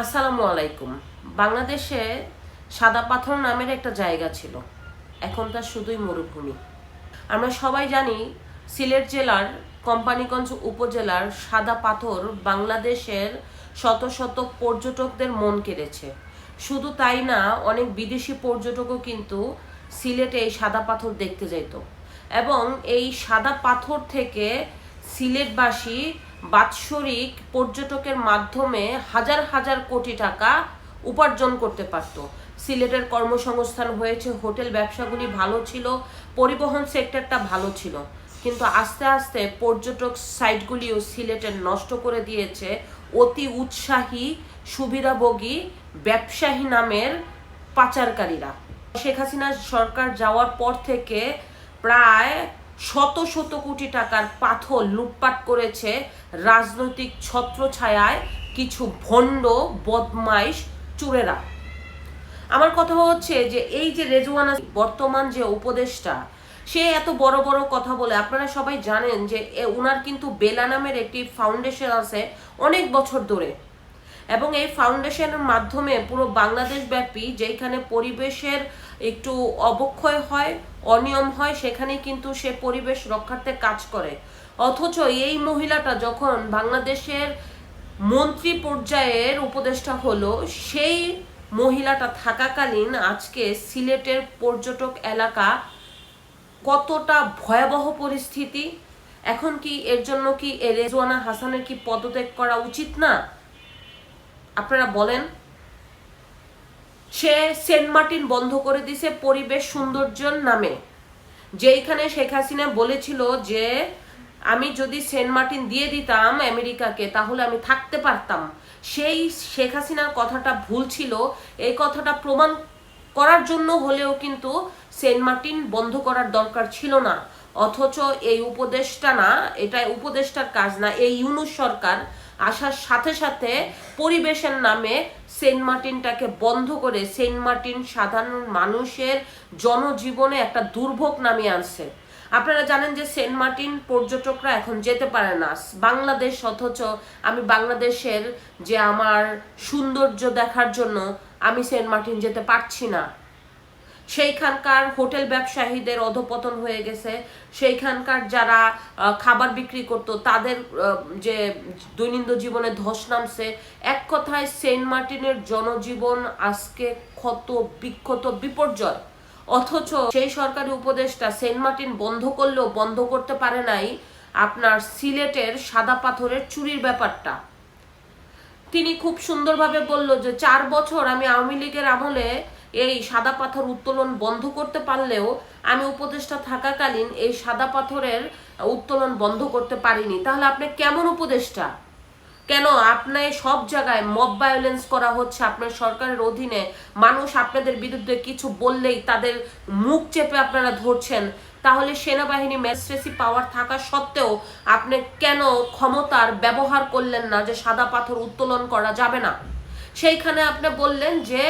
আসসালামু আলাইকুম। বাংলাদেশে সাদা পাথর নামের একটা জায়গা ছিল। এখন তা শুধুই মরুভূমি। আমরা সবাই জানি সিলেট জেলার কোম্পানিগঞ্জ উপজেলার সাদা পাথর বাংলাদেশের শত শত পর্যটকদের মন কেড়েছে। শুধু তাই না, অনেক বিদেশি পর্যটকও কিন্তু সিলেটে এই সাদা পাথর দেখতে যেত এবং এই সাদা পাথর থেকে সিলেটবাসী বাৎসরিক পর্যটকের মাধ্যমে হাজার হাজার কোটি টাকা উপার্জন করতে পারত। সিলেটের কর্মসংস্থান হয়েছে, হোটেল ব্যবসাগুলি ভালো ছিল, পরিবহন সেক্টরটা ভালো ছিল। কিন্তু আস্তে আস্তে পর্যটক সাইটগুলিও সিলেটের নষ্ট করে দিয়েছে। অতি উৎসাহী, সুবিধাভোগী, ব্যবসায়ী নামের পাচারকারীরা। শেখ হাসিনা সরকার যাওয়ার পর থেকে প্রায় শত শত কোটি টাকার পাথর লুটপাট করেছে রাজনৈতিক ছত্রছায়ায় কিছু ভণ্ড, বদমাইশ চুরেরা। আমার কথা হচ্ছে যে এই যে রেজওয়ানা বর্তমান যে উপদেষ্টা, সে এত বড় বড় কথা বলে, আপনারা সবাই জানেন যে উনার কিন্তু বেলা নামের একটি ফাউন্ডেশন আছে অনেক বছর ধরে। এবং এই ফাউন্ডেশনের মাধ্যমে পুরো বাংলাদেশ ব্যাপী যেখানে পরিবেশের একটু অবক্ষয় হয়, অনিয়ম হয় সেখানে কিন্তু সে পরিবেশ রক্ষার্থে কাজ করে। অথচ এই মহিলাটা যখন বাংলাদেশের মন্ত্রী পর্যায়ের উপদেষ্টা হলো, সেই মহিলাটা থাকাকালীন আজকে সিলেটের পর্যটক এলাকা কতটা ভয়াবহ পরিস্থিতি। এখন কি এর জন্য কি রেজওয়ানা হাসানের কি পদত্যাগ করা উচিত না? আপনারা বলেন। সে সেন্ট মার্টিন বন্ধ করে দিছে পরিবেশ সৌন্দর্যর নামে। যেইখানে শেখ হাসিনা বলেছিল যে, আমি যদি সেন্ট মার্টিন দিয়ে দিতাম আমেরিকাকে, তাহলে আমি থাকতে পারতাম। সেই শেখ হাসিনার কথাটা ভুল ছিল। এই কথাটা প্রমাণ করার জন্য হলেও কিন্তু সেন্ট মার্টিন বন্ধ করার দরকার ছিল না। অথচ এই উপদেশটা না, এটা উপদেশটার কাজ না, এই ইউনুস সরকার আসার সাথে সাথে পরিবেশের নামে সেন্ট মার্টিনটাকে বন্ধ করে সেন্ট মার্টিন সাধারণ মানুষের জনজীবনে একটা দুর্ভোগ নামিয়ে আনছে। আপনারা জানেন যে সেন্ট মার্টিন পর্যটকরা এখন যেতে পারে না। বাংলাদেশ অথচ আমি বাংলাদেশের যে আমার সৌন্দর্য দেখার জন্য আমি সেন্ট মার্টিন যেতে পারছি না। সেইখানকার হোটেল ব্যবসায়ীদের অধপতন হয়ে গেছে। সেইখানকার যারা খাবার বিক্রি করতো, তাদের যে দৈনন্দিন জীবনে ধস নামছে। এক কথায় সেন্ট মার্টিনের জনজীবন আজকে ক্ষত, বিক্ষত, বিপর্যয়। অথচ সেই সরকারি উপদেষ্টা সেন্ট মার্টিন বন্ধ করলেও বন্ধ করতে পারে নাই আপনার সিলেটের সাদা পাথরের চুরির ব্যাপারটা। তিনি খুব সুন্দরভাবে বলল যে, চার বছর আমি আওয়ামী লীগের আমলে এই সাদা পাথর উত্তোলন বন্ধ করতে পারলেও আমি উপদেষ্টা থাকাকালীন এই সাদা পাথরের উত্তোলন বন্ধ করতে পারিনি। তাহলে আপনি কেমন উপদেষ্টা? কেন আপনি সব জায়গায় মব ভায়োলেন্স করা হচ্ছে? আপনার সরকারের অধীনে মানুষ আপনাদের বিরুদ্ধে কিছু বললেই তাদের মুখ চেপে আপনারা ধরছেন। তাহলে সেনাবাহিনী ম্যাজিস্ট্রেসি পাওয়ার থাকা সত্ত্বেও আপনি কেন ক্ষমতার ব্যবহার করলেন না যে সাদা পাথর উত্তোলন করা যাবে না? সেইখানে আপনি বললেন যে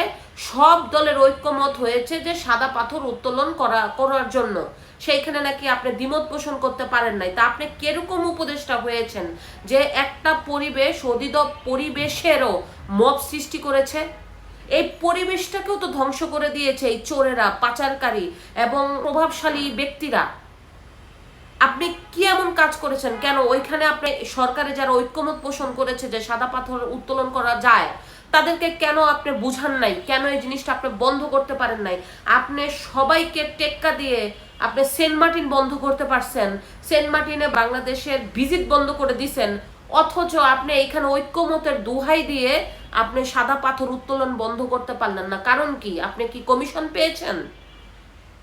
সব দলের ঐক্যমত হয়েছে যে সাদা পাথর উত্তোলন করা, করার জন্য। সেইখানে নাকি আপনি দ্বিমত পোষণ করতে পারেন নাই। তা আপনি কীরকম উপদেষ্টা হয়েছেন যে একটা পরিবেশ অধিদ পরিবেশেরও মব সৃষ্টি করেছে? এই পরিবেশটাকেও তো ধ্বংস করে দিয়েছে এই চোরেরা, পাচারকারী এবং প্রভাবশালী ব্যক্তিরা। আপনি কি এমন কাজ করেছেন? কেন ওইখানে আপনি সরকারে যারা ঐক্যমত পোষণ করেছে যে সাদা পাথর উত্তোলন করা যায়, তাদেরকে কেন আপনি বুঝান নাই? কেন এই জিনিসটা আপনি বন্ধ করতে পারেন নাই? আপনি সবাইকে টেক্কা দিয়ে আপনি সেন্ট মার্টিন বন্ধ করতে পারছেন, সেন্ট মার্টিনে বাংলাদেশের ভিজিট বন্ধ করে দিছেন, অথচ আপনি এখানে ঐক্যমতের দুহাই দিয়ে আপনি সাদা পাথর উত্তোলন বন্ধ করতে পারলেন না। কারণ কি? আপনি কি কমিশন পেয়েছেন?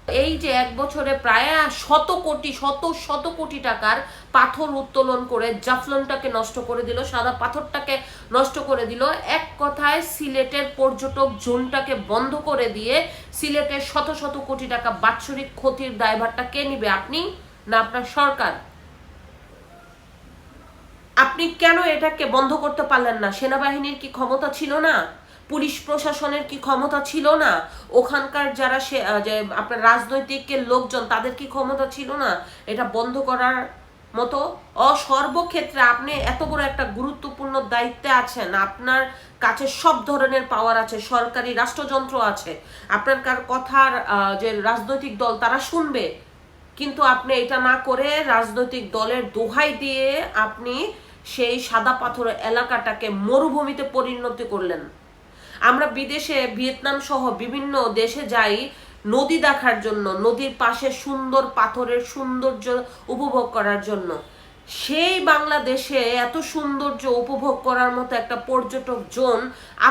এই যে এক বছরে প্রায় শত কোটি, শত শত কোটি টাকার পাথর উত্তোলন করে জাফলনটাকে নষ্ট করে দিল, সাদা পাথরটাকে নষ্ট করে দিল। এক কথায় সিলেটের পর্যটক জোনটাকে বন্ধ করে দিয়ে সিলেটের শত শত কোটি টাকা বাৎসরিক ক্ষতির দায়ভারটা কে নিবে আপনি না আপনার সরকার? আপনি কেন এটাকে বন্ধ করতে পারলেন না? সেনাবাহিনীর কি ক্ষমতা ছিল না? পুলিশ প্রশাসনের কি ক্ষমতা ছিল না? ওখানকার যারা সে আপনার রাজনৈতিক লোকজন, তাদের কি ক্ষমতা ছিল না? এটা বন্ধ করার মতো? অসর্বক্ষেত্রে আপনি এত বড় একটা গুরুত্বপূর্ণ দায়িত্বে আছেন। আপনার কাছে সব ধরনের পাওয়ার আছে, সরকারি রাষ্ট্রযন্ত্র আছে। আপনার কার কথার যে রাজনৈতিক দল, তারা শুনবে। কিন্তু আপনি এটা না করে রাজনৈতিক দলের দোহাই দিয়ে আপনি সেই সাদা পাথর এলাকাটাকে মরুভূমিতে পরিণত করলেন। আমরা বিদেশে ভিয়েতনাম সহ বিভিন্ন দেশে যাই, নদী দেখার জন্য, নদীর পাশে সুন্দর পাথরের সৌন্দর্য উপভোগ করার জন্য। সেই বাংলাদেশে এত সৌন্দর্য উপভোগ করার মতো একটা পর্যটক জোন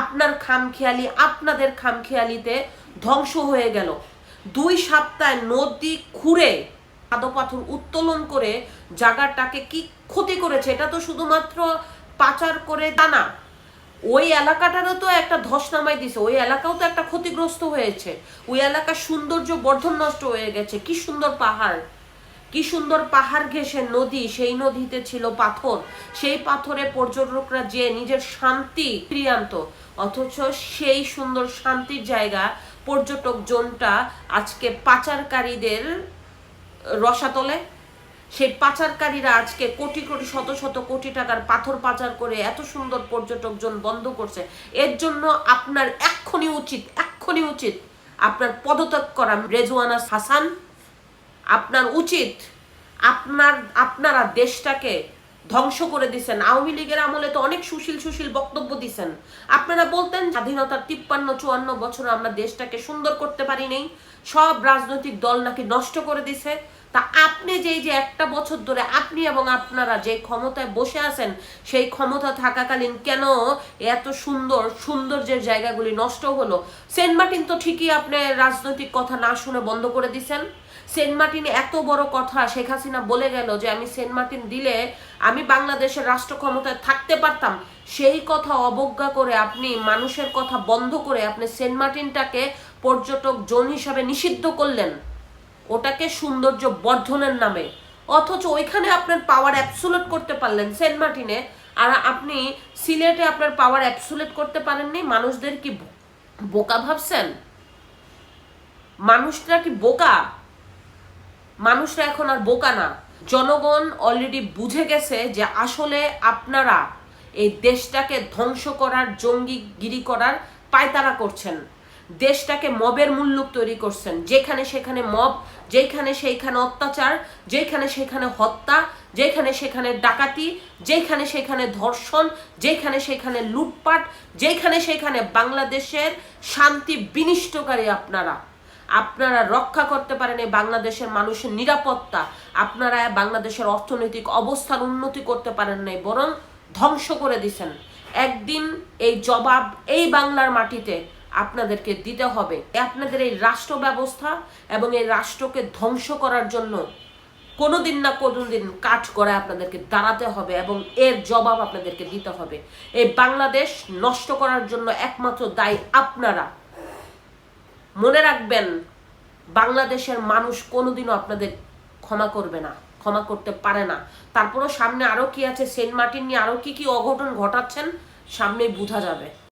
আপনার খামখেয়ালি, আপনাদের খামখেয়ালিতে ধ্বংস হয়ে গেল। দুই সপ্তাহে নদী খুঁড়ে পাথর উত্তোলন করে জায়গাটাকে কি ক্ষতি করেছে, এটা তো শুধুমাত্র পাচার করে তা না। ওই এলাকাটারও তো একটা ধস নামাই দিছে, ওই এলাকাও তো একটা ক্ষতিগ্রস্ত হয়েছে। ওই এলাকার সৌন্দর্য বর্ধন নষ্ট হয়ে গেছে, কি সুন্দর পাহাড়। কি সুন্দর পাহাড় ঘেঁষে নদী, সেই নদীতে ছিল পাথর। সেই পাথরে পর্যটকরা যে নিজের শান্তি ফিরিয়ে আনতো, অথচ সেই সুন্দর শান্তির জায়গা পর্যটক জোনটা আজকে পাচারকারীদের রসাতলে সেই পাচারকারীরা আজকে কোটি কোটি, শত শত কোটি টাকার পাথর পাচার করে এত সুন্দর পর্যটক জন বন্ধ করছে। এর জন্য আপনার এক্ষুনি উচিত এক্ষুনি উচিত আপনার পদত্যাগ করা রেজওয়ানা হাসান। আপনার উচিত আপনার, আপনারা দেশটাকে ধ্বংস করে দিছেন। আওয়ামী লীগের আমলে তো অনেক সুশীল সুশীল বক্তব্য দিছেন। আপনারা বলতেন স্বাধীনতার তিপ্পান্ন, চুয়ান্ন বছর আমরা দেশটাকে সুন্দর করতে পারি নাই। সব রাজনৈতিক দল নাকি নষ্ট করে দিছে। তা আপনি যেই যে একটা বছর ধরে আপনি এবং আপনারা যে ক্ষমতায় বসে আছেন, সেই ক্ষমতা থাকাকালীন কেন এত সুন্দর সুন্দর যে জায়গাগুলি নষ্ট হলো? সেন্ট মার্টিন তো ঠিকই আপনি রাজনৈতিক কথা না শুনে বন্ধ করে দিছেন। সেন্ট মার্টিন এত বড় কথা শেখ হাসিনা বলে গেল যে, আমি সেন্ট মার্টিন দিলে আমি বাংলাদেশের রাষ্ট্র ক্ষমতায় থাকতে পারতাম। সেই কথা অবজ্ঞা করে আপনি, মানুষের কথা বন্ধ করে আপনি সেন্ট মার্টিনটাকে পর্যটক জোন হিসাবে নিষিদ্ধ করলেন। ওটাকে সৌন্দর্য বর্ধনের নামে। অথচ ওইখানে আপনার পাওয়ার অ্যাবসুলেট করতে পারলেন সেন্ট মার্টিনে, আর আপনি সিলেটে আপনার পাওয়ার অ্যাবসুলেট করতে পারেননি? মানুষদের কি বোকা ভাবছেন? মানুষরা কি বোকা? মানুষরা এখন আর বোকা না। জনগণ অলরেডি বুঝে গেছে যে আসলে আপনারা এই দেশটাকে ধ্বংস করার, জঙ্গিগিরি করার পায়তারা করছেন। দেশটাকে মবের মূল্যক তৈরি করছেন। যেখানে সেখানে মব, যেখানে সেইখানে অত্যাচার, যেখানে সেখানে হত্যা, যেখানে সেখানে ডাকাতি, যেখানে সেখানে ধর্ষণ, যেখানে সেখানে লুটপাট, যেখানে সেখানে বাংলাদেশের শান্তি বিনিষ্টকারী আপনারা। আপনারা রক্ষা করতে পারেন এই বাংলাদেশের মানুষের নিরাপত্তা। আপনারা বাংলাদেশের অর্থনৈতিক অবস্থার উন্নতি করতে পারেন নাই, বরং ধ্বংস করে দিছেন। একদিন এই জবাব এই বাংলার মাটিতে আপনাদেরকে দিতে হবে। আপনাদের এই রাষ্ট্র ব্যবস্থা এবং এই রাষ্ট্রকে ধ্বংস করার জন্য কোনোদিন না কোনো দিন কাঠ করে আপনাদেরকে দাঁড়াতে হবে এবং এর জবাব আপনাদেরকে দিতে হবে। এই বাংলাদেশ নষ্ট করার জন্য একমাত্র দায়ী আপনারা। মনে রাখবেন, বাংলাদেশের মানুষ কোনোদিনও আপনাদের ক্ষমা করবে না, ক্ষমা করতে পারে না। তারপরও সামনে আরও কি আছে? সেন্ট মার্টিন নিয়ে আরও কি কি অঘটন ঘটাচ্ছেন, সামনেই বোঝা যাবে।